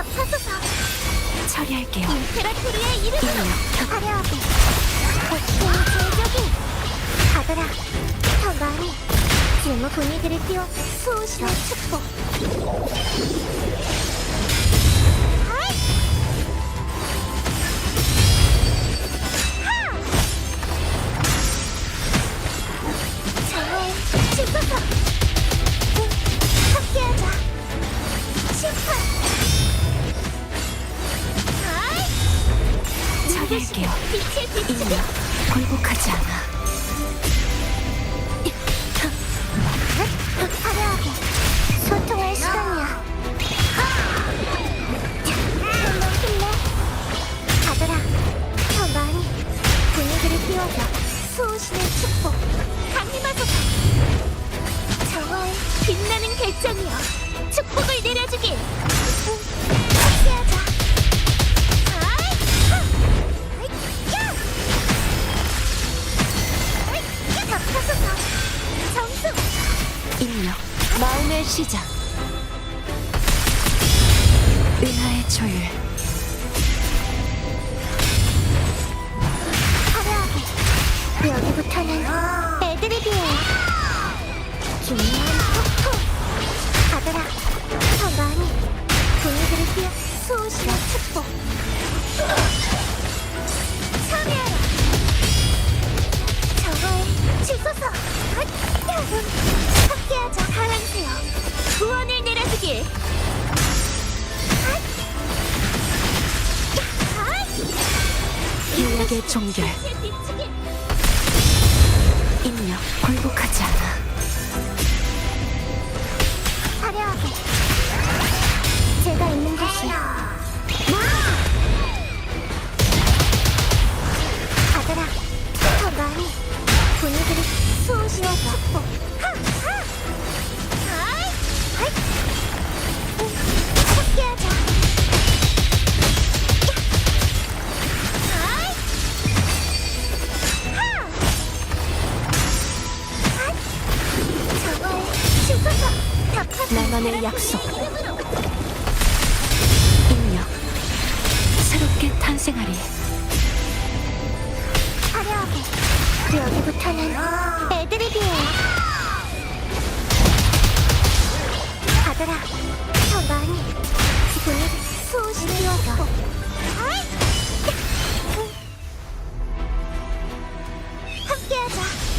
덮어서서 처리할게요. 임페라토리의 이름으로 인력 화려하게 꽃피는 제적이 가더라. 더 많이 질무 분위기를 띄워 수호신의 축복 처리할게요. 빛의 인력 굴복하지 않아. 화려하게 소통할 시간이야. 한번 힘내. 가더라. 더 많이 분위기를 띄워줘. 수호신의 축 마음의 시작. 은하의 조율. 화려하게. 여기부터는 애드립이에요 중요한 폭포 가더라. 더 많이 분위기를 띄워 수호신의 축복. 참여하라. 정화에 치소서 함 께하자 사랑세요 구원을 내려주길. 인력의 종결. 인력 굴복하지 않아. 화려하게. 제가 있는 곳이. 가더라 더 많이 분위기를 수호시와 축복. 하 하 나만의 약속. 인력. 새롭게 탄생하리. 화려하게. 여기부터는 애들에 비해. 가더라. 더 많이 지금 소신이 와서 함께하자.